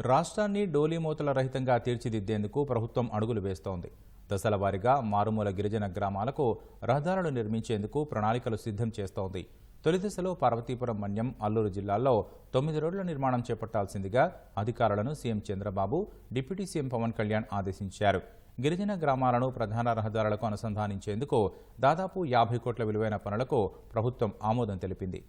రాష్ట్రాన్ని డోలీమూతల రహితంగా తీర్చిదిద్దేందుకు ప్రభుత్వం అడుగులు వేస్తోంది. దశల వారీగా మారుమూల గిరిజన గ్రామాలకు రహదారులు నిర్మించేందుకు ప్రణాళికలు సిద్ధం చేస్తోంది. తొలి దశలో పార్వతీపురం మన్యం అల్లూరు జిల్లాల్లో తొమ్మిది రోడ్ల నిర్మాణం చేపట్టాల్సిందిగా అధికారులను CM Chandrababu deputy CM Pawan Kalyan ఆదేశించారు. గిరిజన గ్రామాలను ప్రధాన రహదారులకు అనుసంధానించేందుకు దాదాపు యాభై కోట్ల విలువైన పనులకు ప్రభుత్వం ఆమోదం తెలిపింది.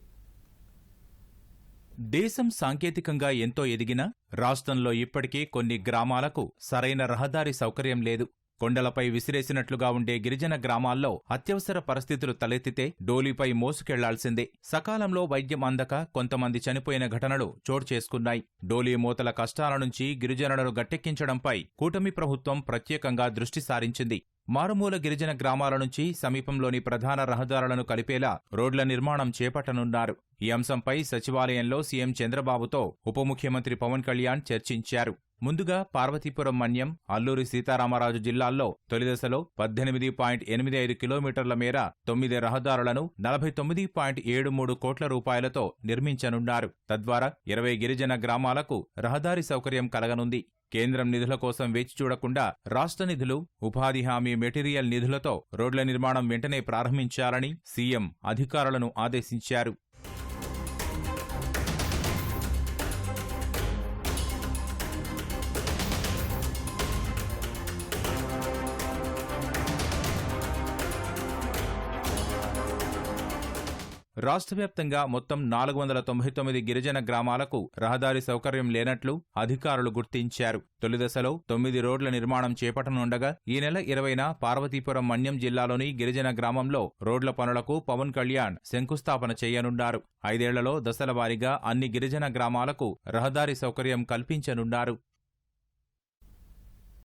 దేశం సాంకేతికంగా ఎంతో ఎదిగినా రాష్ట్రంలో ఇప్పటికీ కొన్ని గ్రామాలకు సరైన రహదారి సౌకర్యం లేదు. కొండలపై విసిరేసినట్లుగా ఉండే గిరిజన గ్రామాల్లో అత్యవసర పరిస్థితులు తలెత్తితే డోలీపై మోసుకెళ్ళాల్సిందే. సకాలంలో వైద్యం అందక కొంతమంది చనిపోయిన ఘటనలు చోటు చేసుకున్నాయి. డోలీ మూతల కష్టాల నుంచి గిరిజనులను గట్టెక్కించడంపై కూటమి ప్రభుత్వం ప్రత్యేకంగా దృష్టి సారించింది. మారుమూల గిరిజన గ్రామాల నుంచి సమీపంలోని ప్రధాన రహదారులను కలిపేలా రోడ్ల నిర్మాణం చేపట్టనున్నారు. ఈ అంశంపై సచివాలయంలో సీఎం చంద్రబాబుతో ఉప ముఖ్యమంత్రి పవన్ కళ్యాణ్ చర్చించారు. ముందుగా పార్వతీపురం మన్యం అల్లూరి సీతారామరాజు జిల్లాల్లో తొలిదశలో పద్దెనిమిది పాయింట్ ఎనిమిది ఐదు కిలోమీటర్ల మేర తొమ్మిది రహదారులను నలభై తొమ్మిది పాయింట్ ఏడు మూడు కోట్ల రూపాయలతో నిర్మించనున్నారు. తద్వారా ఇరవై గిరిజన గ్రామాలకు రహదారి సౌకర్యం కలగనుంది. కేంద్రం నిధుల కోసం వేచి చూడకుండా రాష్ట్ర నిధులు ఉపాధి హామీ మెటీరియల్ నిధులతో రోడ్ల నిర్మాణం వెంటనే ప్రారంభించాలని సీఎం అధికారులను ఆదేశించారు. రాష్ట్ర వ్యాప్తంగా మొత్తం నాలుగు వందల తొంభై తొమ్మిది గిరిజన గ్రామాలకు రహదారి సౌకర్యం లేనట్లు అధికారులు గుర్తించారు. తొలిదశలో తొమ్మిది రోడ్ల నిర్మాణం చేపట్టనుండగా ఈ నెల ఇరవైన పార్వతీపురం మన్యం జిల్లాలోని గిరిజన గ్రామంలో రోడ్ల పనులకు పవన్ కళ్యాణ్ శంకుస్థాపన చేయనున్నారు. ఐదేళ్ళలో దశల వారీగా అన్ని గిరిజన గ్రామాలకు రహదారి సౌకర్యం కల్పించనున్నారు.